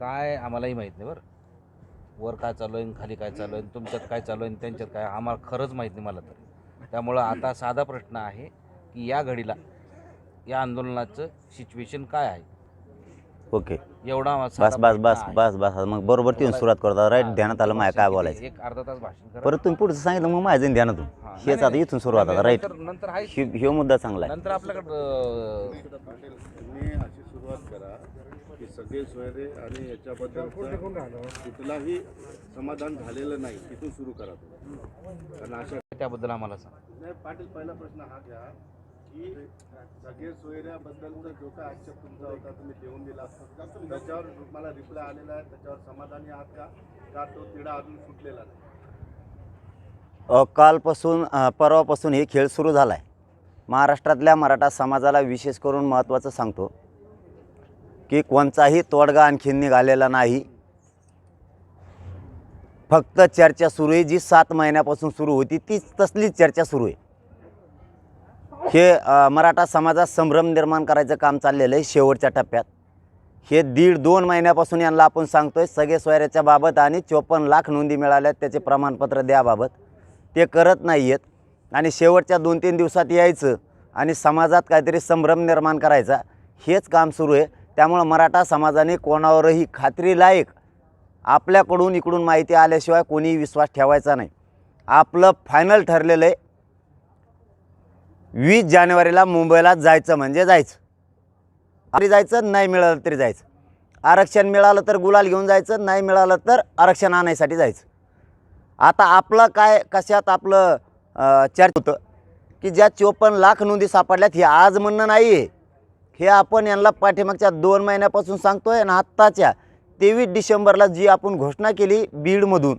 काय आम्हालाही माहीत नाही बरं. वर काय चालू आहे आणि खाली काय चालू आहे तुमच्यात काय चालू आहे आणि त्यांच्यात काय आम्हाला खरंच माहीत नाही मला तर. त्यामुळं आता साधा प्रश्न आहे की या घडीला या आंदोलनाचं सिच्युएशन काय आहे? ओके. एवढा बस बस बस. बस बस. मग बरोबर तिथून सुरुवात करतो. राईट हां, ध्यानात आलं माझ्या काय बोलायचं. एक अर्धा तास भाषण करा. परत तुम्ही पुढचं सांगितलं मग माझं ध्यानात हां, हेच आता. इथून सुरुवात आता. राईट नंतर ह्यो. मुद्दा चांगला आहे. नंतर आपल्याकडं की सगळे सोयरे आणि याच्याबद्दल कुठलाही समाधान झालेलं नाही. तिथून सुरू करा तुम्ही. कारण अशा त्याबद्दल आम्हाला सांग. नाही पाटील पहिला प्रश्न हा घ्या की सगळे सोयऱ्याबद्दलचा जो काय आक्षेप तुमचा होता तुम्ही देऊन दिला त्याच्यावर तुम्हाला रिप्लाय आलेला आहे. त्याच्यावर समाधानी आहात का? का तो तिढा अजून सुटलेला नाही? कालपासून परवापासून हे खेळ सुरू झाला आहे महाराष्ट्रातल्या मराठा समाजाला विशेष करून महत्त्वाचं सांगतो की कोणताही तोडगा आणखीन निघालेला नाही. फक्त चर्चा सुरू आहे जी सात महिन्यापासून सुरू होती तीच तसलीच चर्चा सुरू आहे. हे मराठा समाजात संभ्रम निर्माण करायचं काम चाललेलं आहे शेवटच्या टप्प्यात. हे दीड दोन महिन्यापासून यांना आपण सांगतोय सगळे सोयऱ्याच्या बाबत आणि चोपन्न लाख नोंदी मिळाल्यात त्याचे प्रमाणपत्र द्याबाबत. ते करत नाही आहेत आणि शेवटच्या दोन तीन दिवसात यायचं आणि समाजात काहीतरी संभ्रम निर्माण करायचा हेच काम सुरू आहे. त्यामुळं मराठा समाजाने कोणावरही खात्रीलायक आपल्याकडून इकडून माहिती आल्याशिवाय कोणीही विश्वास ठेवायचा नाही. आपलं फायनल ठरलेलं आहे वीस जानेवारीला मुंबईला जायचं म्हणजे जायचं. तरी जायचं नाही मिळालं तरी जायचं. आरक्षण मिळालं तर गुलाल घेऊन जायचं नाही मिळालं तर आरक्षण आणायसाठी जायचं. आता आपलं काय कशात आपलं चर्च चर्चा होतं की ज्या चोपन्न लाख नोंदी सापडल्यात हे आज म्हणणं नाही आहे हे आपण यांना पाठीमागच्या दोन महिन्यापासून सांगतो आहे आणि आत्ताच्या तेवीस डिसेंबरला जी आपण घोषणा केली बीडमधून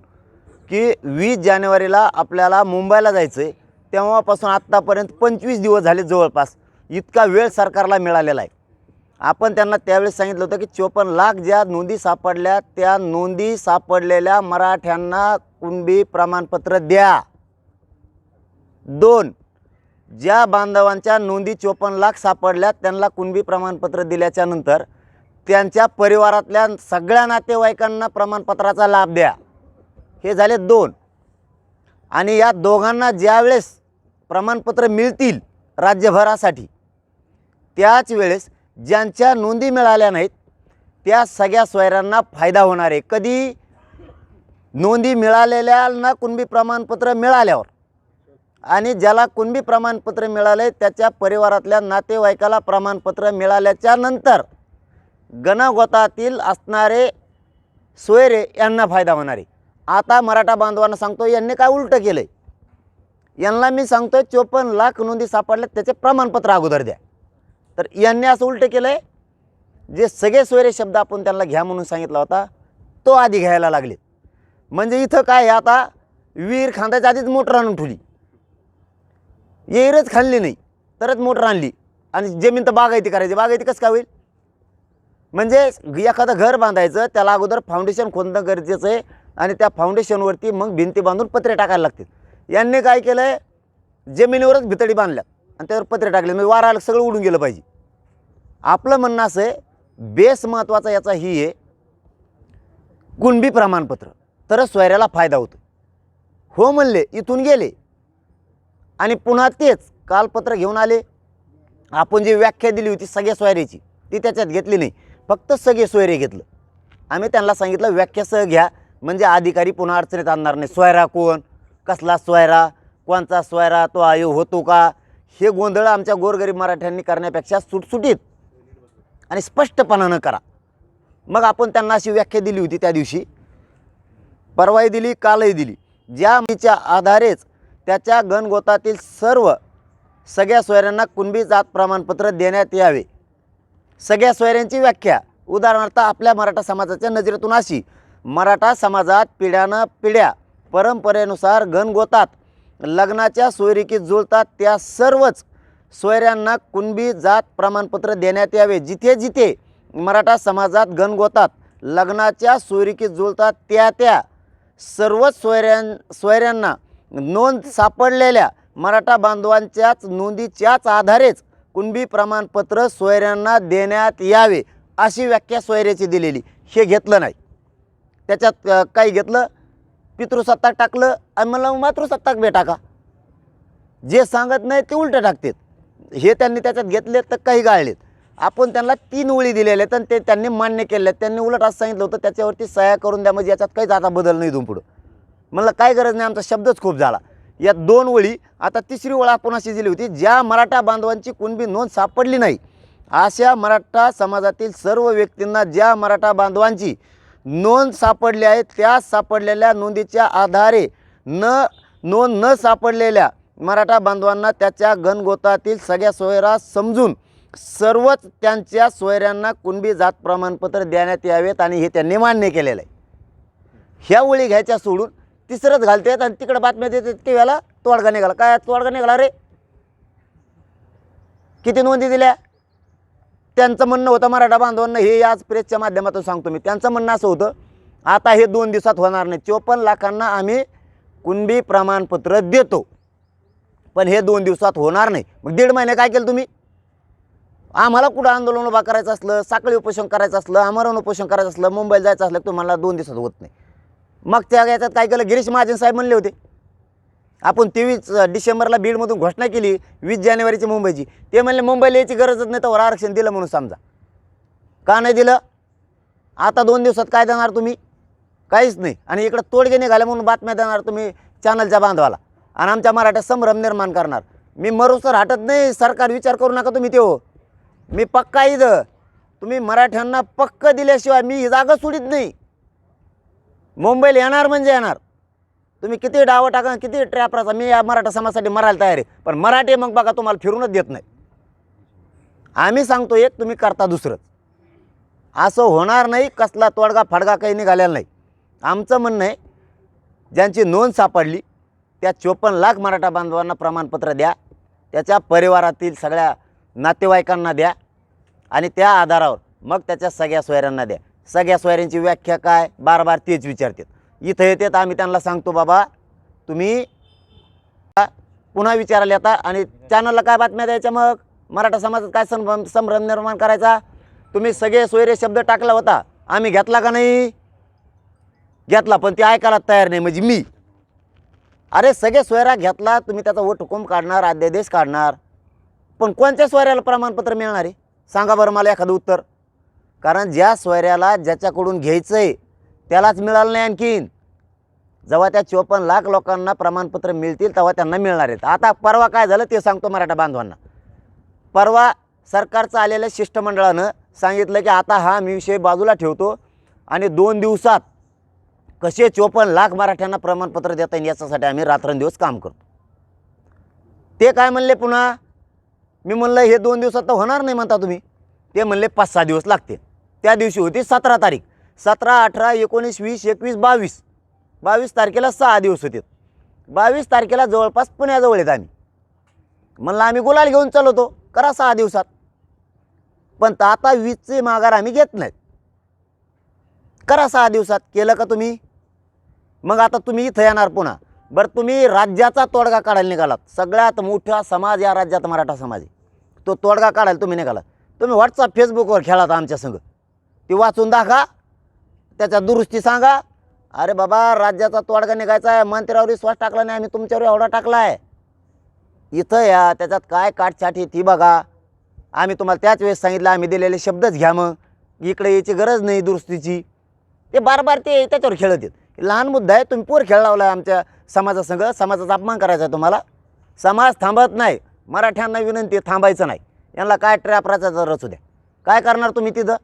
की वीस जानेवारीला आपल्याला मुंबईला जायचं आहे तेव्हापासून आत्तापर्यंत पंचवीस दिवस झाले जवळपास. इतका वेळ सरकारला मिळालेला आहे. आपण त्यांना त्यावेळेस सांगितलं होतं की चोपन्न लाख ज्या नोंदी सापडल्या त्या नोंदी सापडलेल्या मराठ्यांना कुणबी प्रमाणपत्र द्या. दोन ज्या बांधवांच्या नोंदी चोपन्न लाख सापडल्या त्यांना कुणबी प्रमाणपत्र दिल्याच्या नंतर त्यांच्या परिवारातल्या सगळ्या नातेवाईकांना प्रमाणपत्राचा लाभ द्या. हे झाले दोन. आणि या दोघांना ज्यावेळेस प्रमाणपत्र मिळतील राज्यभरासाठी त्याच वेळेस ज्यांच्या नोंदी मिळाल्या नाहीत त्या सगळ्या स्वैरांना फायदा होणार आहे. कधी नोंदी मिळालेल्यांना कुणबी प्रमाणपत्र मिळाल्यावर आणि ज्याला कुणबी प्रमाणपत्र मिळाले त्याच्या परिवारातल्या नातेवाईकाला प्रमाणपत्र मिळाल्याच्या नंतर गणगोतातील असणारे सोयरे यांना फायदा होणार आहे. आता मराठा बांधवांना सांगतो यांनी काय उलटं केलं आहे यांना मी सांगतोय चोपन्न लाख नोंदी सापडल्यात त्याचे प्रमाणपत्र अगोदर द्या. तर यांनी असं उलटं केलं आहे जे सगळे सोयरे शब्द आपण त्यांना घ्या म्हणून सांगितला होता तो आधी घ्यायला लागले. म्हणजे इथं काय आता विहीर खांद्याच्या आधीच मोटर आणून ठेवली. येरच खाल्ली नाही तरच मोटर आणली. आणि जमीन तर बागायती करायची. बागायती कसं काय होईल? म्हणजे एखादं घर बांधायचं त्याला अगोदर फाउंडेशन खोदणं गरजेचं आहे आणि त्या फाउंडेशनवरती मग भिंती बांधून पत्रे टाकायला लागतील. यांनी काय केलं आहे जमिनीवरच भितडी बांधल्या आणि त्यावर पत्रे टाकले. म्हणजे वारा सगळं उडून गेलं पाहिजे. आपलं म्हणणं असं आहे बेस महत्त्वाचा याचा ही आहे कुणबी प्रमाणपत्र. तरच सोयऱ्याला फायदा होतो. हो म्हणले इथून गेले आणि पुन्हा तेच कालपत्र घेऊन आले. आपण जी व्याख्या दिली होती सगळ्या सोयऱ्याची ती त्याच्यात घेतली नाही. फक्त सगळे सोयरे घेतलं. आम्ही त्यांना सांगितलं व्याख्यासह घ्या. म्हणजे अधिकारी पुन्हा अडचणीत आणणार नाही. सोयरा कोण? कसला सोयरा? कोणचा सोयरा? तो आयो होतो का? हे गोंधळ आमच्या गोरगरीब मराठ्यांनी करण्यापेक्षा सुटसुटीत आणि स्पष्टपणानं करा. मग आपण त्यांना अशी व्याख्या दिली होती त्या दिवशी. परवाही दिली कालही दिली. ज्या मीच्या आधारेच त्याच्या गणगोतातील सर्व सगळ्या सोयऱ्यांना कुणबी जात प्रमाणपत्र देण्यात यावे. सगळ्या सोयऱ्यांची व्याख्या. उदाहरणार्थ आपल्या मराठा समाजाच्या नजरेतून अशी. मराठा समाजात पिढ्यानं पिढ्या परंपरेनुसार गणगोतात लग्नाच्या सोयरीकी जुळतात त्या सर्वच सोयऱ्यांना कुणबी जात प्रमाणपत्र देण्यात यावे. जिथे जिथे मराठा समाजात गणगोतात लग्नाच्या सोयरीकी जुळतात त्या त्या सर्वच सोयऱ्यां सोयऱ्यांना नोंद सापडलेल्या मराठा बांधवांच्याच नोंदीच्याच आधारेच कुणबी प्रमाणपत्र सोयऱ्यांना देण्यात यावे अशी व्याख्या सोयऱ्याची दिलेली. हे घेतलं नाही. त्याच्यात काही घेतलं? पितृसत्ताक टाकलं आणि मला मातृसत्ताक बे टाका. जे सांगत नाही ते उलटं टाकतात. हे त्यांनी त्याच्यात घेतले तर काही गाळलेत. आपण त्यांना तीन ओळी दिलेल्या आहेत आणि ते त्यांनी मान्य केले आहेत. त्यांनी उलट असं सांगितलं होतं त्याच्यावरती सह्या करून द्या म्हणजे याच्यात काहीच आता बदल नाही इथून पुढं. म्हणलं काय गरज नाही आमचा शब्दच खूप झाला. या दोन ओळी आता तिसरी ओळ आपण अशी दिली होती ज्या मराठा बांधवांची कुणबी नोंद सापडली नाही. अशा मराठा समाजातील सर्व व्यक्तींना ज्या मराठा बांधवांची नोंद सापडली आहे त्या सापडलेल्या नोंदीच्या आधारे न नोंद न सापडलेल्या मराठा बांधवांना त्याच्या गणगोतातील सगळ्या सोयरा समजून सर्वच त्यांच्या सोयऱ्यांना कुणबी जात प्रमाणपत्र देण्यात यावेत आणि हे त्यांनी मान्य केलेलं आहे. ह्या ओळी घ्यायच्या सोडून तिसरंच घालतात आणि तिकडं बातम्या देतात की वेळेला तोडगा निघाला. काय तोडगा निघाला रे? किती नोंदी दिल्या? त्यांचं म्हणणं होतं मराठा बांधवांना हे आज प्रेसच्या माध्यमातून सांगतो मी. त्यांचं म्हणणं असं होतं आता हे दोन दिवसात होणार नाही. चोपन्न लाखांना आम्ही कुणबी प्रमाणपत्र देतो. पण हे दोन दिवसात होणार नाही. मग दीड महिने काय केलं तुम्ही? आम्हाला कुठं आंदोलन उभा करायचं असलं साखळी उपोषण करायचं असलं आमरण उपोषण करायचं असलं मुंबईला जायचं असलं तुम्हाला दोन दिवसात होत नाही. मग त्या याच्यात काय केलं? गिरीश महाजन साहेब म्हणले होते. आपण तेवीस डिसेंबरला बीडमधून घोषणा केली वीस जानेवारीची मुंबईची. ते म्हणले मुंबईला यायची गरजच नाही तर आरक्षण दिलं म्हणून समजा. का नाही दिलं? आता दोन दिवसात काय देणार तुम्ही? काहीच नाही. आणि इकडं तोडगे निघाल्या म्हणून बातम्या देणार तुम्ही चॅनलच्या बांधवाला. आणि आमच्या मराठ्यात संभ्रम निर्माण करणार. मी मरुसर हटत नाही. सरकार विचार करू नका तुम्ही ते हो मी पक्का इथं. तुम्ही मराठ्यांना पक्क दिल्याशिवाय मी ही जागा सोडित नाही. मुंबईला येणार म्हणजे येणार. तुम्ही किती डावं टाका किती ट्रॅप राहता मी या मराठा समाजासाठी मरायला तयार आहे. पण मराठी मग बघा तुम्हाला फिरूनच देत नाही. आम्ही सांगतो एक तुम्ही करता दुसरंच असं होणार नाही कसला तोडगा फडगा काही निघालेला नाही. आमचं म्हणणं आहे ज्यांची नोंद सापडली त्या चोपन्न लाख मराठा बांधवांना प्रमाणपत्र द्या त्याच्या परिवारातील सगळ्या नातेवाईकांना द्या आणि त्या आधारावर मग त्याच्या सगळ्या सोयऱ्यांना द्या. सगळ्या सोयऱ्यांची व्याख्या काय? बार बार तेच विचारतात. इथं येतात आम्ही त्यांना सांगतो बाबा तुम्ही पुन्हा विचारायला येता आणि चॅनलला काय बातम्या द्यायच्या मग? मराठा समाजात काय संभ्रम संभ्रम निर्माण करायचा? तुम्ही सगळे सोयरे शब्द टाकला होता. आम्ही घेतला का नाही? घेतला पण ते ऐकायला तयार नाही म्हणजे मी. अरे सगळे सोयरा घेतला तुम्ही त्याचा वट हुकूम काढणार अध्यादेश काढणार. पण कोणत्या सोयऱ्याला प्रमाणपत्र मिळणार आहे? सांगा बरं मला एखादं उत्तर. कारण ज्या सोयऱ्याला ज्याच्याकडून घ्यायचं आहे त्यालाच मिळालं नाही आणखीन. जेव्हा त्या चोपन्न लाख लोकांना प्रमाणपत्र मिळतील तेव्हा त्यांना मिळणार आहेत. आता परवा काय झालं ते सांगतो मराठा बांधवांना. परवा सरकारचं आलेल्या शिष्टमंडळानं सांगितलं की आता हा मी विषय बाजूला ठेवतो आणि दोन दिवसात कसे चोपन्न लाख मराठ्यांना प्रमाणपत्र देता येईल याच्यासाठी आम्ही रात्रंदिवस काम करतो. ते काय म्हणले पुन्हा? मी म्हणलं हे दोन दिवसात तर होणार नाही म्हणता तुम्ही. ते म्हणले पाच सहा दिवस लागते त्या दिवशी होती सतरा तारीख. सतरा अठरा एकोणीस वीस एकवीस बावीस. बावीस तारखेला सहा दिवस होते. बावीस तारखेला जवळपास पुण्याजवळ येत आम्ही. म्हणलं आम्ही गुलाल घेऊन चालवतो. करा सहा दिवसात. पण तर आता वीजचे माघार आम्ही घेत नाहीत. करा सहा दिवसात. केलं का तुम्ही? मग आता तुम्ही इथं येणार पुन्हा. बरं तुम्ही राज्याचा तोडगा काढायला निघालात. सगळ्यात मोठा समाज या राज्यात मराठा समाज आहे. तो तोडगा काढायला तुम्ही निघालात. तुम्ही व्हॉट्सअप फेसबुकवर खेळात आमच्या संग. ती वाचून दाखवा त्याच्या दुरुस्ती सांगा. अरे बाबा राज्याचा तोडगा निघायचा आहे. मंत्र्यावर विश्वास टाकला नाही आम्ही तुमच्यावर एवढा टाकला आहे इथं या त्याच्यात काय काटछाट आहे ती बघा. आम्ही तुम्हाला त्याच वेळेस सांगितलं आम्ही दिलेले शब्दच घ्या मग. इकडे यायची गरज नाही दुरुस्तीची. ते बार बार ते त्याच्यावर खेळत आहेत. लहान मुद्दा आहे तुम्ही पोर खेळ लावला आहे आमच्या समाजासंग. समाजाचा अपमान करायचा आहे तुम्हाला. समाज थांबत नाही. मराठ्यांना विनंती थांबायचं नाही. यांना काय ट्रॅप राचायचा रचू द्या. काय करणार तुम्ही तिथं?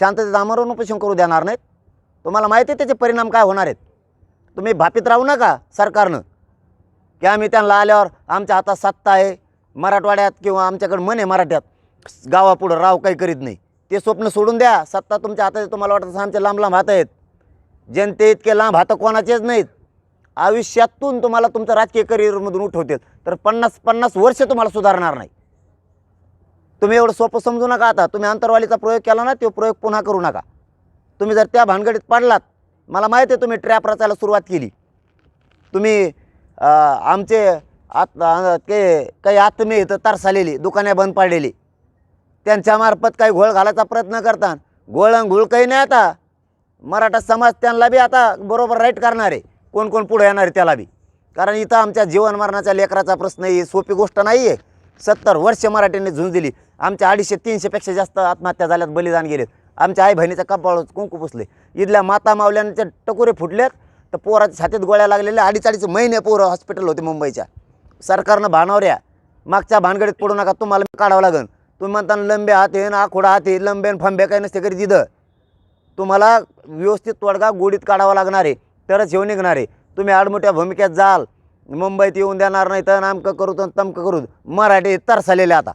शांततेत आमरण उपोषण करू देणार नाहीत. तुम्हाला माहिती आहे त्याचे परिणाम काय होणार आहेत? तुम्ही भापीत राहू नका सरकारनं. की आम्ही त्यांना आल्यावर आमच्या हातात सत्ता आहे मराठवाड्यात किंवा आमच्याकडे मन आहे मराठ्यात. गावापुढं राव काही करीत नाही. ते स्वप्न सोडून द्या सत्ता तुमच्या हातात तुम्हाला वाटतं आमचे लांब लांब हात आहेत. जनते इतके लांब हात कोणाचेच नाहीत. आयुष्यातून तुम्हाला तुमचं राजकीय करिअरमधून उठवतील. तर पन्नास पन्नास वर्ष तुम्हाला सुधारणार नाही. तुम्ही एवढं सोपं समजू नका आता. तुम्ही अंतरवालीचा प्रयोग केला ना तो प्रयोग पुन्हा करू नका. तुम्ही जर त्या भानगडीत पडलात मला माहिती आहे तुम्ही ट्रॅप रचायला सुरुवात केली. तुम्ही आमचे आत के ते काही आत्मे इथं तरसालेली दुकाने बंद पाडलेली. त्यांच्यामार्फत काही घोळ घालायचा प्रयत्न करता गोळण काही नाही आता. मराठा समाज त्यांना बी आता बरोबर राईट करणार. आहे कोण कोण पुढे येणार आहे त्याला बी. कारण इथं आमच्या जीवन मरणाच्या लेकराचा प्रश्न ही सोपी गोष्ट नाही आहे सत्तर वर्ष मराठ्यांनी झुंज दिली. आमच्या अडीचशे तीनशेपेक्षा जास्त आत्महत्या झाल्यात बलिदान गेलेत. आमच्या आई बहिणीचा कपाळ कुंकू पुसले. इथल्या माता मावल्यांच्या टकोरे फुटलेत तर पोराच्या छातीत गोळ्या लागलेल्या अडीच अडीच महिने पोरं हॉस्पिटल होते मुंबईच्या. सरकारनं भानावऱ्या मागच्या भानगडीत पडू नका तुम्हाला काढावं लागेल तुम्ही म्हणताना लंबे हात येईन आखोडा हात येईन लंबे आणि फंबे काही नसते करी दिदं तुम्हाला व्यवस्थित तोडगा गोडीत काढावा लागणार आहे तरच येऊन निघणार आहे. तुम्ही आडमोठ्या भूमिकेत जाल मुंबईत येऊन देणार नाही तर नामकं करू तर तमकं करू. मराठी तरसालेले आता.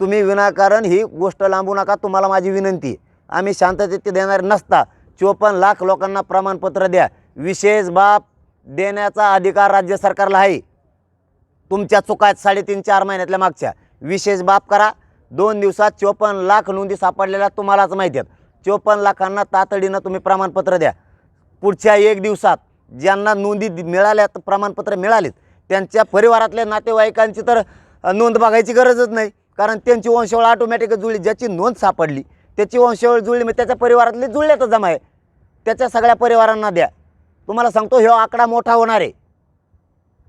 तुम्ही विनाकारण ही गोष्ट लांबू नका तुम्हाला माझी विनंती. आम्ही शांततेत देणार नसता. चोपन्न लाख लोकांना प्रमाणपत्र द्या. विशेष बाब देण्याचा अधिकार राज्य सरकारला आहे. तुमच्या चुका आहेत साडेतीन चार महिन्यातल्या मागच्या. विशेष बाब करा. दोन दिवसात चोपन्न लाख नोंदी सापडलेल्या तुम्हालाच माहिती आहेत. चोपन्न लाखांना तातडीनं तुम्ही प्रमाणपत्र द्या. पुढच्या एक दिवसात ज्यांना नोंदी मिळाल्या प्रमाणपत्र मिळालीत. त्यांच्या परिवारातल्या नातेवाईकांची तर नोंद बघायची गरजच नाही. कारण त्यांची वंशावळ ऑटोमॅटिकच जुळली ज्याची नोंद सापडली. त्याची वंशावळ जुळली मग त्याच्या परिवारातली जुळल्याचा जमा आहे. त्याच्या सगळ्या परिवारांना द्या. तुम्हाला सांगतो ह्यो आकडा मोठा होणार आहे.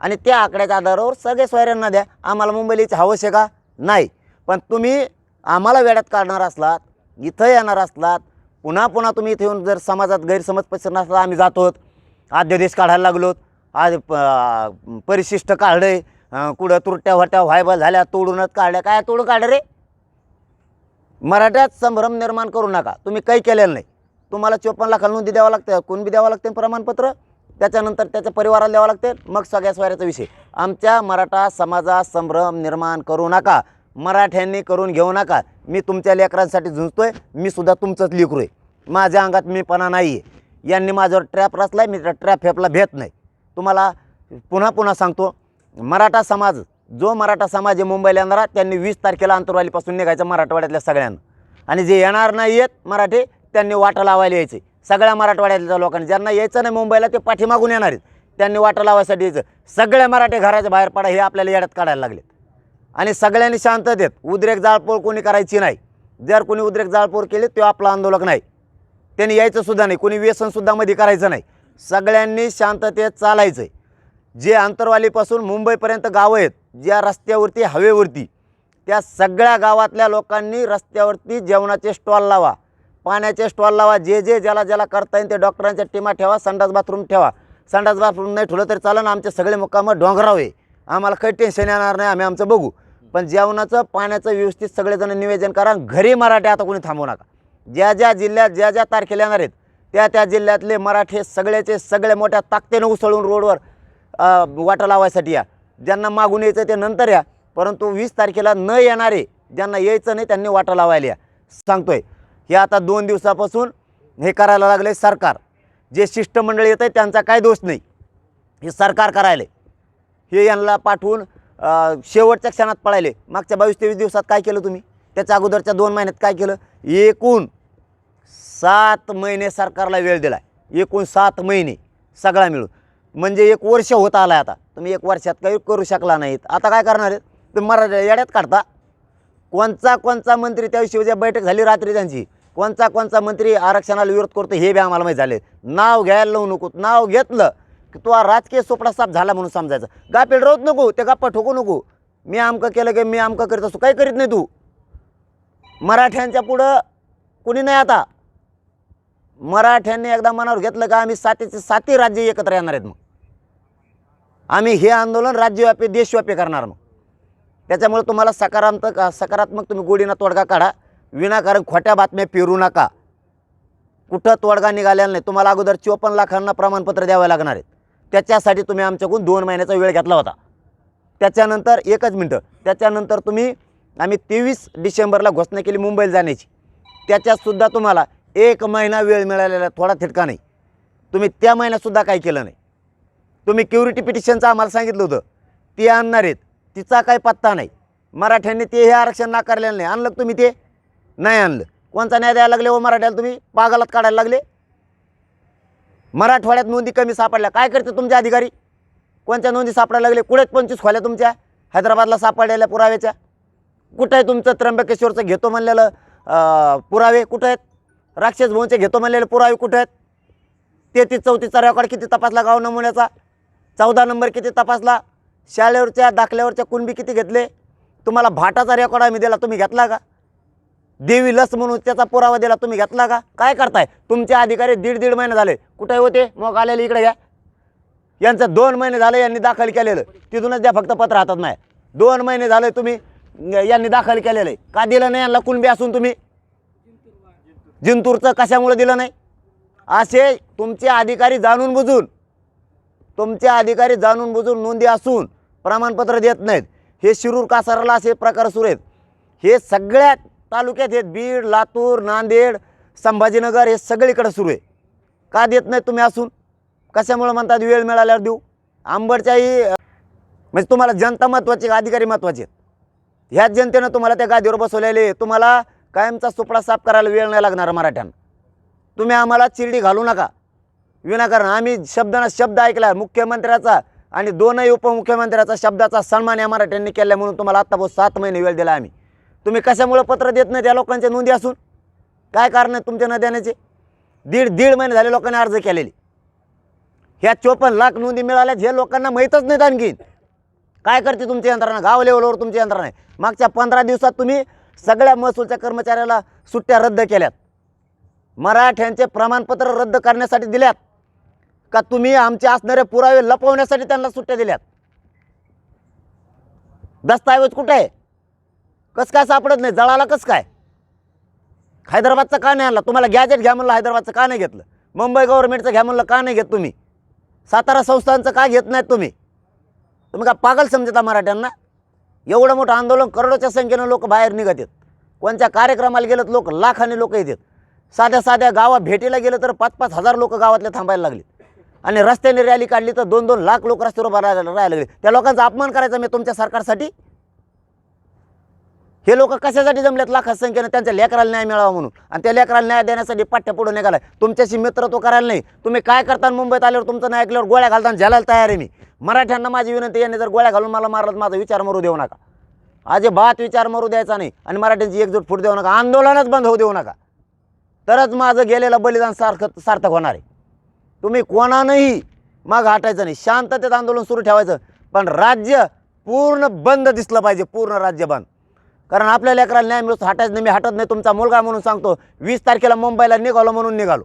आणि त्या आकड्याच्या आधारावर सगळे सोयऱ्यांना द्या. आम्हाला मुंबईला यायची आहे का? नाही. पण तुम्ही आम्हाला वेड्यात काढणार असलात इथं येणार असलात पुन्हा पुन्हा तुम्ही इथे येऊन जर समाजात गैरसमज पसरणार असला आम्ही जातो आद्यदेश काढायला लागलो आज प- परिशिष्ट आहे अं, कुठं तुरट्या होट्या व्हायबल झाल्या तोडूनच काढल्या. काय तोडून काढ रे? मराठ्यात संभ्रम निर्माण करू नका. तुम्ही काही केलेलं नाही. तुम्हाला चोपन्न लाखाला नोंदी द्यावं लागतं कोण बी द्यावं लागते प्रमाणपत्र. त्याच्यानंतर त्याच्या परिवाराला द्यावं लागते. मग सगळ्या स्वाऱ्याचा विषय. आमच्या मराठा समाजात संभ्रम निर्माण करू नका. मराठ्यांनी करून घेऊ नका. मी तुमच्या लेकरांसाठी झुंजतोय. मी सुद्धा तुमचंच लेकरू आहे. माझ्या अंगात मीपणा नाही आहे यांनी माझ्यावर ट्रॅप रचला मी त्या ट्रॅप फेपला भेट नाही. तुम्हाला पुन्हा पुन्हा सांगतो मराठा समाज जो मराठा समाज आहे मुंबईला येणारा त्यांनी वीस तारखेला अंतरवालीपासून निघायचं मराठवाड्यातल्या सगळ्यांना. आणि जे येणार नाही आहेत मराठी त्यांनी वाटा लावायला यायचे. सगळ्या मराठवाड्यातल्या लोकांनी ज्यांना यायचं नाही मुंबईला ते पाठीमागून येणार आहेत. त्यांनी वाटा लावायसाठी यायचं. सगळे मराठे घराच्या बाहेर पडा हे आपल्याला येड्यात काढायला लागलेत. आणि सगळ्यांनी शांततेत उद्रेक जाळपोळ कोणी करायची नाही. जर कोणी उद्रेक जाळपोळ केली तो आपला आंदोलक नाही. त्यांनी यायचंसुद्धा नाही. कोणी व्यसनसुद्धा मध्ये करायचं नाही. सगळ्यांनी शांततेत चालायचं आहे जे आंतरवालीपासून मुंबईपर्यंत गावं आहेत ज्या रस्त्यावरती हवेवरती त्या सगळ्या गावातल्या लोकांनी रस्त्यावरती जेवणाचे स्टॉल लावा. पाण्याचे स्टॉल लावा. जे जे ज्याला ज्याला करता येईल ते डॉक्टरांच्या टीमा ठेवा संडास बाथरूम ठेवा. संडास बाथरूम नाही ठेवलं तरी चालेल आमचे सगळे मुक्कामं डोंगराव आहे. आम्हाला काही टेन्शन येणार नाही आम्ही आमचं बघू. पण जेवणाचं पाण्याचं व्यवस्थित सगळेजण निवेदन करा घरी मराठी आता कोणी थांबवू नका. ज्या ज्या जिल्ह्यात ज्या ज्या तारखेला येणार आहेत त्या त्या जिल्ह्यातले मराठे सगळ्याचे सगळे मोठ्या ताकदीनं उसळून रोडवर वाटा लावायसाठी या. ज्यांना मागून यायचं ते नंतर या. परंतु वीस तारखेला न येणारे ज्यांना यायचं नाही त्यांनी वाटा लावायला या. सांगतोय. हे आता दोन दिवसापासून हे करायला लागले सरकार. जे शिष्टमंडळ येतं त्यांचा काय दोष नाही. हे सरकार करायले. हे यांना पाठवून शेवटच्या क्षणात पळायले. मागच्या बावीस तेवीस दिवसात काय केलं तुम्ही? त्याच्या अगोदरच्या दोन महिन्यात काय केलं? एकूण सात महिने सरकारला वेळ दिला एकूण सात महिने सगळा मिळून. म्हणजे एक वर्ष होत आलं आता. तुम्ही एक वर्षात काही करू शकला नाहीत. आता काय करणार आहेत? तुम्ही मराठा येड्यात काढता. कोणचा कोणचा मंत्री त्या दिवशी ज्या बैठक झाली रात्री त्यांची कोणचा कोणचा मंत्री आरक्षणाला विरोध करतो हे बी आम्हाला माहीत झाले नाव घ्यायला लावू नको नाव घेतलं की तो राजकीय सोपडा साफ झाला म्हणून समजायचं. गापेल राहत नको ते गप्पा ठोकू नको. मी आमकं केलं की मी आमकं करीत असतो. काही करीत नाही तू? मराठ्यांच्या पुढं कुणी नाही आता. मराठ्यांनी एकदा मनावर घेतलं का आम्ही सातीचे साती राज्य एकत्र येणार आहेत मग? आम्ही हे आंदोलन राज्यव्यापी देशव्यापी करणार मग त्याच्यामुळे तुम्हाला सकारात्मक सकारात्मक तुम्ही गोडीना तोडगा काढा. विनाकारण खोट्या बातम्या पेरू नका. कुठं तोडगा निघालेला नाही. तुम्हाला अगोदर चोपन्न लाखांना प्रमाणपत्र द्यावं लागणार आहेत. त्याच्यासाठी तुम्ही आमच्याकडून दोन महिन्याचा वेळ घेतला होता. त्याच्यानंतर एकच मिनटं. त्याच्यानंतर तुम्ही आम्ही तेवीस डिसेंबरला घोषणा केली मुंबईला जाण्याची. त्याच्यातसुद्धा तुम्हाला एक महिना वेळ मिळालेला थोडा थिटका नाही तुम्ही त्या महिन्यातसुद्धा काही केलं नाही. तुम्ही क्युरिटी पिटिशनचं आम्हाला सांगितलं होतं. ती आणणार आहेत. तिचा काही पत्ता नाही. मराठ्यांनी ते हे आरक्षण नाकारलेलं नाही. आणलं तुम्ही ते? नाही आणलं. कोणता न्याय द्यायला लागले व मराठ्याला तुम्ही? पागालात काढायला लागले? मराठवाड्यात नोंदी कमी सापडल्या. काय करते तुमचे अधिकारी? कोणत्या नोंदी सापडायला लागले? कुठेच पंचवीस खोल्या तुमच्या? हैदराबादला सापडलेल्या पुराव्याच्या? कुठं आहे तुमचं त्र्यंबकेश्वरचं? घेतो म्हणलेलं पुरावे कुठं आहेत? राक्षस भवनचे घेतो म्हणलेले पुरावे कुठं आहेत? तेहतीस चौतीसचा रेकॉर्ड किती तपासला गाव नमुन्याचा? चौदा नंबर किती तपासला? शाळेवरच्या दाखल्यावरच्या कुणबी किती घेतले? तुम्हाला भाटाचा रेकॉर्ड आम्ही दिला तुम्ही घेतला का? देवी लस म्हणून त्याचा पुरावा दिला तुम्ही घेतला का? काय करताय? तुमचे अधिकारी दीड दीड महिने झाले. कुठे होते? मग आलेले इकडे घ्या. यांचं दोन महिने झाले यांनी दाखल केलेलं. तिथूनच द्या फक्त पत्र हातात नाही. दोन महिने झाले तुम्ही यांनी दाखल केलेलं आहे. का दिलं नाही यांना कुणबी असून तुम्ही? जिंतूरचं कशामुळे दिलं नाही? असे तुमचे अधिकारी जाणून बुजून तुमचे अधिकारी जाणून बुजून नोंदी असून प्रमाणपत्र देत नाहीत. हे शिरूर कासाराला असे प्रकार सुरू आहेत. हे सगळ्या तालुक्यात आहेत. बीड लातूर नांदेड संभाजीनगर हे सगळीकडे सुरू आहे. का देत नाहीत तुम्ही असून? कशामुळे म्हणतात वेळ मिळाल्यावर देऊ? आंबडच्याही म्हणजे तुम्हाला जनता महत्त्वाची अधिकारी महत्त्वाचे आहेत? ह्याच जनतेनं तुम्हाला त्या गादीवर बसवलेले तुम्हाला कायमचा सुपडा साफ करायला वेळ नाही लागणार मराठ्यांना. तुम्ही आम्हाला चिरडी घालू नका. विनाकारण आम्ही शब्दानं शब्द ऐकला मुख्यमंत्र्याचा आणि दोनही उपमुख्यमंत्र्याचा शब्दाचा सन्मान या मराठ्यांनी केला म्हणून तुम्हाला आत्ता सात महिने वेळ दिला आम्ही. तुम्ही कशामुळं पत्र देत नाही त्या लोकांच्या नोंदी असून? काय कारण आहे तुमच्या न देण्याचे दीड दीड महिने झाले लोकांनी अर्ज केलेले. ह्या चोपन्न लाख नोंदी मिळाल्यात हे लोकांना माहीतच नाहीत आणखीन. काय करते तुमची यंत्रणा? गाव लेवलवर तुमची यंत्रणा आहे. मागच्या पंधरा दिवसात तुम्ही सगळ्या महसूलच्या कर्मचाऱ्याला सुट्ट्या रद्द केल्यात. मराठ्यांचे प्रमाणपत्र रद्द करण्यासाठी दिल्यात. का तुम्ही आमचे असणारे पुरावे लपवण्यासाठी त्यांना सुट्ट्या दिल्यात? दस्तावेज कुठे आहे? कसं काय सापडत नाही? जळाला कसं काय? हैदराबादचं का नाही आणला? तुम्हाला गॅजेट घ्या म्हणलं हैदराबादचं का नाही घेतलं? मुंबई गव्हर्नमेंटचं घ्या म्हणलं का नाही घेत तुम्ही? सातारा संस्थांचं का घेत नाहीत तुम्ही? तुम्ही का पागल समजता मराठ्यांना? एवढं मोठं आंदोलन करोडोच्या संख्येनं लोक बाहेर निघत आहेत. कोणत्या कार्यक्रमाला गेलं लोक? लाखाने लोक येतात साध्या साध्या गावात भेटीला गेलं तर पाच पाच हजार लोक गावातले थांबायला लागले आणि रस्त्याने रॅली काढली तर दोन दोन लाख लोक रस्त्यावर उभा राहायला राहायला लागले. त्या लोकांचा अपमान करायचा मी तुमच्या सरकारसाठी? हे लोक कशासाठी जमलेत लाखात संख्येनं? त्यांच्या लेकराला न्याय मिळावा म्हणून. आणि त्या लेकराला न्याय देण्यासाठी पाठ्य पुढे निघाला तुमच्याशी मित्रत्व करायला नाही. तुम्ही काय करता मुंबईत आल्यावर तुमचं नाही ऐकल्यावर गोळ्या घालताना झेलायला तयार आहे मी. मराठ्यांना माझी विनंती यांनी जर गोळ्या घालून मला मारलं माझा विचार मरू देऊ नका. अजिबात विचार मरू द्यायचा नाही. आणि मराठ्यांची एकजूट फूट देऊ नका. आंदोलनच बंद होऊ देऊ नका. तरच माझं गेलेलं बलिदान सारखं सार्थक होणार आहे. तुम्ही कोणानंही माग हटायचं नाही. शांततेत आंदोलन सुरू ठेवायचं. पण राज्य पूर्ण बंद दिसलं पाहिजे पूर्ण राज्य बंद. कारण आपल्या लेकराला न्याय मिळतो हटायचं नाही. मी हटत नाही तुमचा मुलगा म्हणून सांगतो. वीस तारखेला मुंबईला निघालो म्हणून निघालो.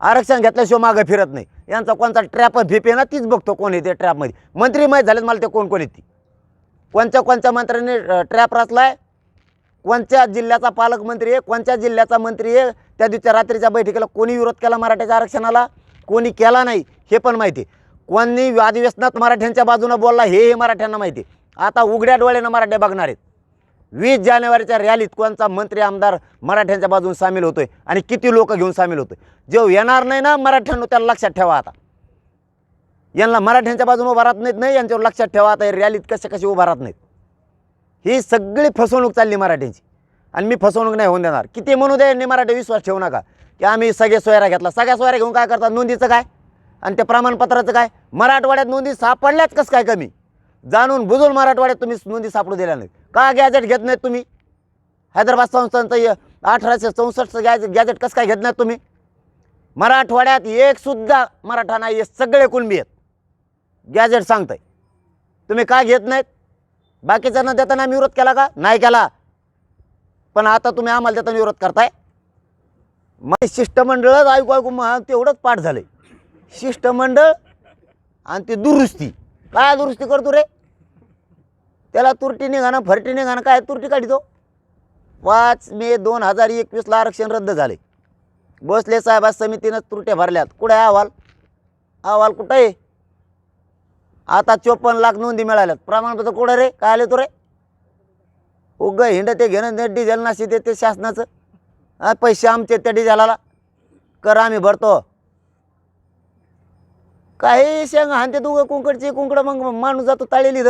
आरक्षण घेतल्याशिवाय मागं फिरत नाही. यांचा कोणता ट्रॅप फिपे ना तीच बघतो कोण येते ट्रॅपमध्ये मंत्री माहीत झालेत मला ते कोण कोण येते कोणत्या कोणत्या मंत्र्यांनी ट्रॅप रचलाय? कोणत्या जिल्ह्याचा पालकमंत्री आहे कोणत्या जिल्ह्याचा मंत्री आहे त्या दिवशी रात्रीच्या बैठकीला कोणी विरोध केला मराठ्याच्या आरक्षणाला कोणी केला नाही हे पण माहिती आहे. कोणी अधिवेशनात मराठ्यांच्या बाजूनं बोलला हे हे मराठ्यांना माहिती आहे. आता उघड्या डोळ्यानं मराठे बघणार आहेत वीस जानेवारीच्या रॅलीत कोणचा मंत्री आमदार मराठ्यांच्या बाजून सामील होतोय आणि किती लोक घेऊन सामील होतोय जो येणार नाही ना मराठ्यांनो त्याला लक्षात ठेवा आता यांना मराठ्यांच्या बाजून उभा राहत नाहीत नाही यांच्यावर लक्षात ठेवा आता रॅलीत कसे कसे उभा राहत नाहीत ही सगळी फसवणूक चालली मराठ्यांची आणि मी फसवणूक नाही होऊन देणार. किती म्हणू दे मराठी विश्वास ठेवू नका. की आम्ही सगळे सोयरा घेतला. सगळ्या सोयऱ्या घेऊन काय करतात? नोंदीचं काय? आणि त्या प्रमाणपत्राचं काय? मराठवाड्यात नोंदी सापडल्याच कसं काय कमी? जाणून बुजून मराठवाड्यात तुम्ही नोंदी सापडू दिल्या नाही का गॅजेट घेत नाहीत तुम्ही? हैदराबाद संस्थांचं अठराशे चौसष्टचं गॅज गॅजेट कसं काय घेत नाहीत तुम्ही? मराठवाड्यात एकसुद्धा मराठा नाही सगळे कुणबी आहेत. गॅजेट सांगताय. तुम्ही का घेत नाहीत? बाकीच्यांना देताना आम्ही विरोध केला का? नाही केला. पण आता तुम्ही आम्हाला देताना विरोध करताय. मग शिष्टमंडळच ऐकू ऐकू मग तेवढंच पाठ झालं शिष्टमंडळ आणि ती दुरुस्ती. काय दुरुस्ती करतो रे? त्याला तुरटी निघाणं फरटी निघाणं काय तुरटी काढितो पाच मे दोन हजार एकवीसला आरक्षण रद्द झाले भोसले साहेबा समितीनं तुरट्या भरल्यात. कुठे अहवाल? अहवाल कुठं आहे? आता चोपन्न लाख नोंदी मिळाल्यात. प्रमाणपत्र कुठं रे? काय आले तो रे उग हिंड ते घेणं ते डिझेल नाशी ते शासनाचं. हा पैसे आमचे त्या डिझेलाला कर आम्ही भरतो. काही शेंग हानते तू कुंकडची कुंकड मग माणूस जातो ताळेली द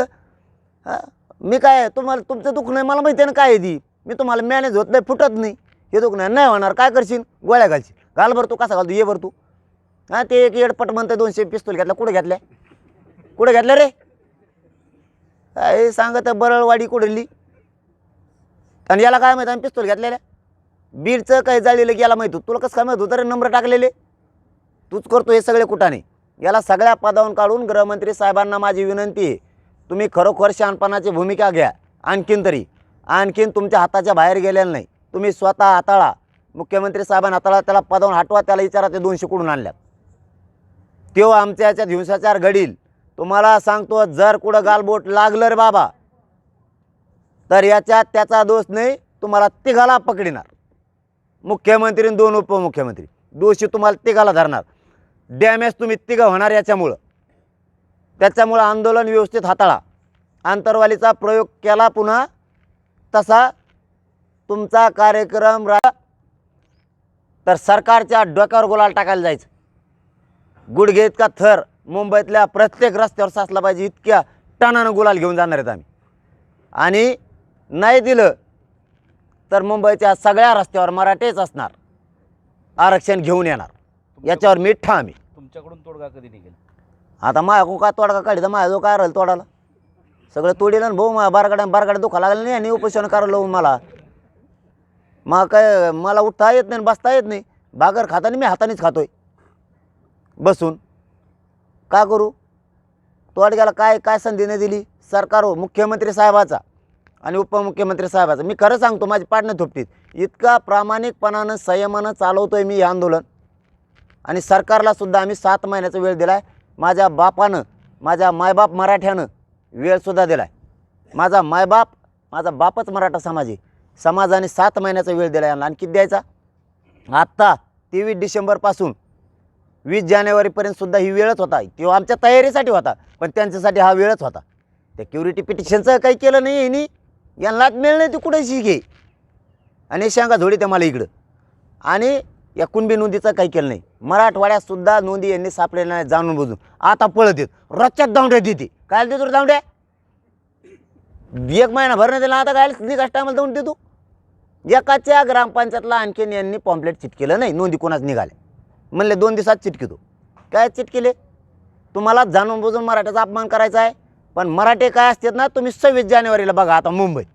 हा मी काय तुम्हाला तुमचं दुःख नाही मला माहिती आहे ना काय आहे ती. मी तुम्हाला मॅनेज होत नाही फुटत नाही. हे दुःख नाही नाही होणार काय करशील? गोळ्या घालशील. घाल भरतो तू कसा घालतो? ये भरतो तू. हां ते एक एडपट म्हणतं दोनशे पिस्तूल घेतला कुठं घेतल्या? कुठं घेतलं रे? काय सांगत बरळवाडी कुठली? आणि याला काय माहिती आम्ही पिस्तूल घेतलेल्या. बीडचं काही जाळलेलं याला माहीत होतं? तुला कसं काय माहीत होतं रे नंबर टाकलेले? तूच करतो हे सगळे कुठाने. याला सगळ्या पदावरून काढून गृहमंत्री साहेबांना माझी विनंती आहे. तुम्ही खरोखर शहाणपणाची भूमिका घ्या. आणखीन तरी. आणखीन तुमच्या हाताच्या बाहेर गेलेलं नाही. तुम्ही स्वतः हाताळा. मुख्यमंत्री साहेबांना हाताळा त्याला पदावून हटवा त्याला विचारा ते दोनशे कुठून आणल्यात. तो आमच्या याच्यात हिंसाचार घडील. तुम्हाला सांगतो जर कुठं गालबोट लागलं रे बाबा तर याच्यात त्याचा दोष नाही तुम्हाला तिघाला पकडिणार मुख्यमंत्री आणि दोन उपमुख्यमंत्री. दोषी तुम्हाला तिघाला धरणार. डॅमेज तुम्ही तिघं होणार याच्यामुळं. त्याच्यामुळं आंदोलन व्यवस्थित हाताळा. आंतरवालीचा प्रयोग केला पुन्हा तसा तुमचा कार्यक्रम रा तर सरकारच्या डोक्यावर गुलाल टाकायला जायचं. गुडघे इतका थर. मुंबईतल्या प्रत्येक रस्त्यावर साचला पाहिजे इतक्या टनानं गुलाल घेऊन जाणार आहेत आम्ही. आणि नाही दिलं तर मुंबईच्या सगळ्या रस्त्यावर मराठेच असणार. आरक्षण घेऊन येणार. याच्यावर मी ठाम आहे तुमच्याकडून तोडगा कधी निघेल? आता माझ्या काय तोडका काढी माझ्या जो काय राहील तोडाला सगळं तोडील ना भाऊ मला बारगाड्या बारगाड्या दुखा लागलं नाही आणि उपोषण करायला लावून मला. मग काय मला उठता येत नाही आणि बसता येत नाही. भाकर खाताना मी हातानेच खातोय. बसून. का करू? तोडग्याला काय काय संधी नाही दिली? सरकार हो, मुख्यमंत्री साहेबाचा आणि उपमुख्यमंत्री साहेबाचा. मी खरं सांगतो माझी पाडणं थोपटीत. इतका प्रामाणिकपणानं संयमानं चालवतो आहे मी हे आंदोलन. आणि सरकारला सुद्धा आम्ही सात महिन्याचा वेळ दिला आहे माझ्या बापानं माझ्या मायबाप मराठ्यानं वेळसुद्धा दिला आहे माझा मायबाप माझा बापच मराठा समाज आहे. समाजाने सात महिन्याचा वेळ दिला आहे आणखी द्यायचा? आत्ता तेवीस डिसेंबरपासून वीस जानेवारीपर्यंत सुद्धा ही वेळच होता. तो आमच्या तयारीसाठी होता पण त्यांच्यासाठी हा वेळच होता. त्या क्युरिटी पिटिशनचं काही केलं नाही यांनी. यांनाच मिळलं नाही ती कुठेशी घे. आणि शेंगा झोडी ते मला इकडं. आणि या कुणबी नोंदीचं काही केलं नाही. मराठवाड्यातसुद्धा नोंदी यांनी सापडलेल्या नाही जाणून बुजून. आता पळत येत. रोजच्याच दावड्या देते. काय देतो रे दावड्या? एक महिना भर नाही दिला आता काय निकास टायमाला जाऊन देतो. एकाच्या ग्रामपंचायतला आणखीन यांनी पॉम्पलेट चिटकेलं नाही. नोंदी कोणाच निघाल्या. म्हणले दोन दिवसात चिटकितो काय चिटकिले? तुम्हाला जाणून बुजून मराठ्याचा अपमान करायचा आहे. पण मराठे काय असतात ना तुम्ही सव्वीस जानेवारीला बघा आता मुंबईत.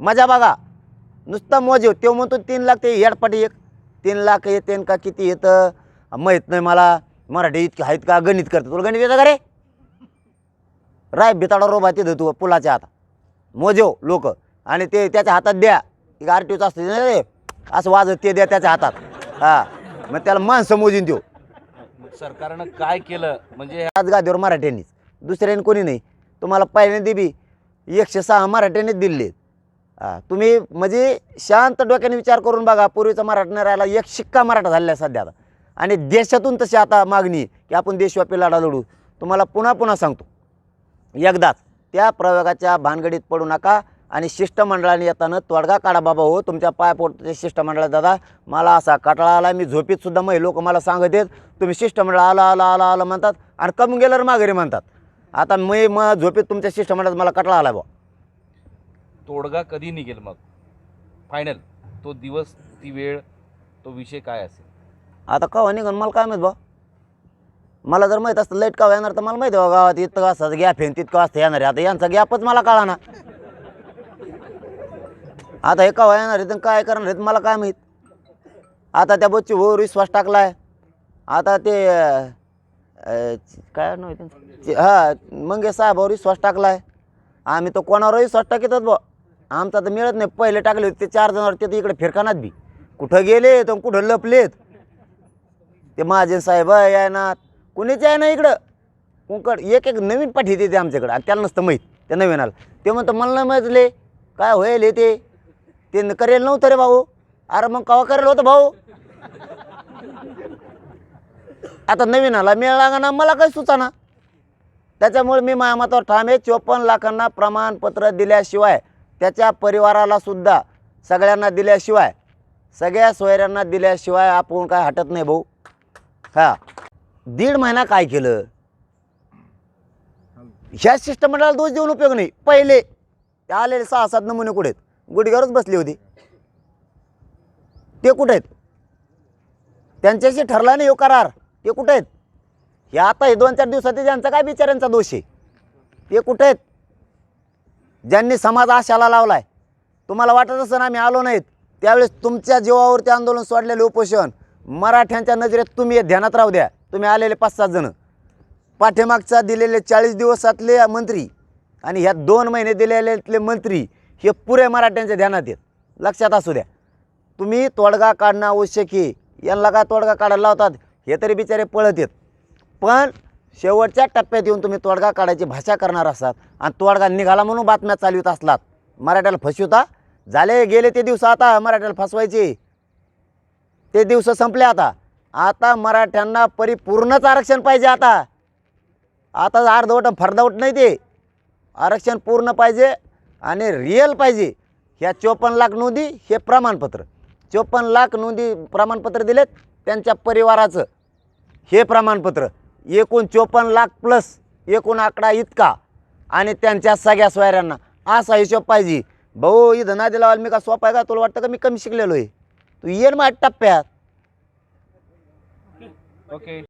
मजा बघा. नुसता मोजे तो म्हणतो तीन लाख ते येडपाटी एक. तीन लाख येते का किती येतं? माहीत नाही मला. मराठी इतके आहेत का? गणित करतं. तुला गणित येतं का रे? राय बिताडा रोबा तिथं तू पुलाच्या हातात मोजेव हो, लोक. आणि ते त्याच्या हातात द्या. एक आर टी ओचं असतं रे. असं वाजत ते द्या त्याच्या हातात. हां. मग त्याला माणसं मोजून देऊ. सरकारनं काय केलं? म्हणजे आज गादीवर मराठ्यांनीच. दुसऱ्याने कोणी नाही. तुम्हाला पहिल्यांदा बी एकशे सहा मराठ्यांनीच दिले हां तुम्ही म्हणजे शांत डोक्याने विचार करून बघा पूर्वीचा मराठा राहिला एक शिक्का मराठा झालेला आहे सध्या आता. आणि देशातून तशी आता मागणी आहे की आपण देशव्यापी लढा लढू. तुम्हाला पुन्हा पुन्हा सांगतो. एकदाच त्या प्रयोगाच्या भानगडीत पडू नका. आणि शिष्टमंडळाने येताना तोडगा काढा बाबा हो तुमच्या पायापोटच्या शिष्टमंडळात दादा मला असा कटाळा आला मी झोपीत सुद्धा मग लोक मला सांगत आहेत तुम्ही शिष्टमंडळ आलं आलं आलं आलं म्हणतात आणि कमी गेल्यावर माघारी म्हणतात. आता मी मग झोपीत तुमच्या शिष्टमंडळात मला कटाळा आला बा तोडगा कधी निघेल मग? फायनल तो दिवस ती वेळ तो विषय काय असेल? आता कवा निघन मला काय माहीत बा मला जर माहीत असतं लाइट कवा येणार तर मला माहिती आहे बा गावात इतकं वाजता गॅप आहे तितकं वाजता येणार आहे. आता यांचा गॅपच मला कळा ना आता हे कवा येणार आहेत काय करणार आहेत? मला काय माहीत? आता त्या बच्ची वर विश्वास टाकलाय. आता ते काय नाव त्यांचं? हा मंगे साहेबावर विश्वास टाकलाय. आम्ही तर कोणावर विश्वास टाकीतच बा आमचा तर मिळत नाही. पहिले टाकले होते ते चार जणांवर ते तर इकडे फिरकानात बी. कुठं गेले तर कुठं लपलेत? ते महाजन साहेब आहे ना. कुणीच आहे ना इकडं? कुंकड एक एक नवीन पाठी येते ते आमच्याकडं. आणि त्याला नसतं माहीत. त्या नवीन आलं. ते म्हणतं मला नाही माहितले काय होईल हे ते? ते न- करेल नव्हतं रे भाऊ. अरे मग कवा करेल होतं भाऊ? आता नवीन आला मिळाला ना मला काही सुचाना. त्याच्यामुळे मी माझ्या मतावर ठाम आहे. चोपन्न लाखांना प्रमाणपत्र दिल्याशिवाय त्याच्या परिवाराला सुद्धा सगळ्यांना दिल्याशिवाय सगळ्या सोयऱ्यांना दिल्याशिवाय आपण काय हटत नाही भाऊ. हा. दीड महिना काय केलं? ह्या शिष्टमंडळाला दोष देऊन उपयोग नाही. पहिले ते आलेले सहा सात नमुने कुठे आहेत? गुडघ्यावरच बसली होती. ते कुठे आहेत? त्यांच्याशी ठरला नाही हो करार. ते कुठे आहेत? हे आता हे दोन चार दिवसात त्यांचा काय बिचाऱ्यांचा दोष आहे? ते कुठे आहेत? ज्यांनी समाज आशाला लावलाय. तुम्हाला वाटत असं आम्ही आलो नाहीत. त्यावेळेस तुमच्या जीवावरती आंदोलन सोडलेले उपोषण. मराठ्यांच्या नजरेत तुम्ही ध्यानात राहू द्या. तुम्ही आलेले पाच सात जण. पाठीमागचा दिलेले चाळीस दिवसातले मंत्री आणि ह्या दोन महिने दिलेले मंत्री हे पुरे मराठ्यांच्या ध्यानात येत लक्षात असू द्या. तुम्ही तोडगा काढणं आवश्यक आहे. यांना का तोडगा काढायला लावतात? हे तरी बिचारे पळत आहेत. पण शेवटच्या टप्प्यात येऊन तुम्ही तोडगा काढायची भाषा करणार असतात आणि तोडगा निघाला म्हणून बातम्या चालवित असलात. मराठ्याला फसविता झाले गेले ते दिवस आता मराठ्याला फसवायचे. ते दिवस संपले आता. आता मराठ्यांना परिपूर्णच आरक्षण पाहिजे आता. आता अर्धवट फरदावट नाही ते. आरक्षण पूर्ण पाहिजे. आणि रिअल पाहिजे. ह्या चोपन्न लाख नोंदी हे प्रमाणपत्र. चोपन्न लाख नोंदी प्रमाणपत्र दिलेत त्यांच्या परिवाराचं हे प्रमाणपत्र. एकूण चोपन्न लाख प्लस एकूण आकडा इतका. आणि त्यांच्या सगळ्या सोयऱ्यांना असा हिशोब पाहिजे. भाऊ इथं ना दिला मी का सोपा आहे का? तुला वाटतं का मी कमी शिकलेलो आहे? तू ये ना टप्प्यात. ओके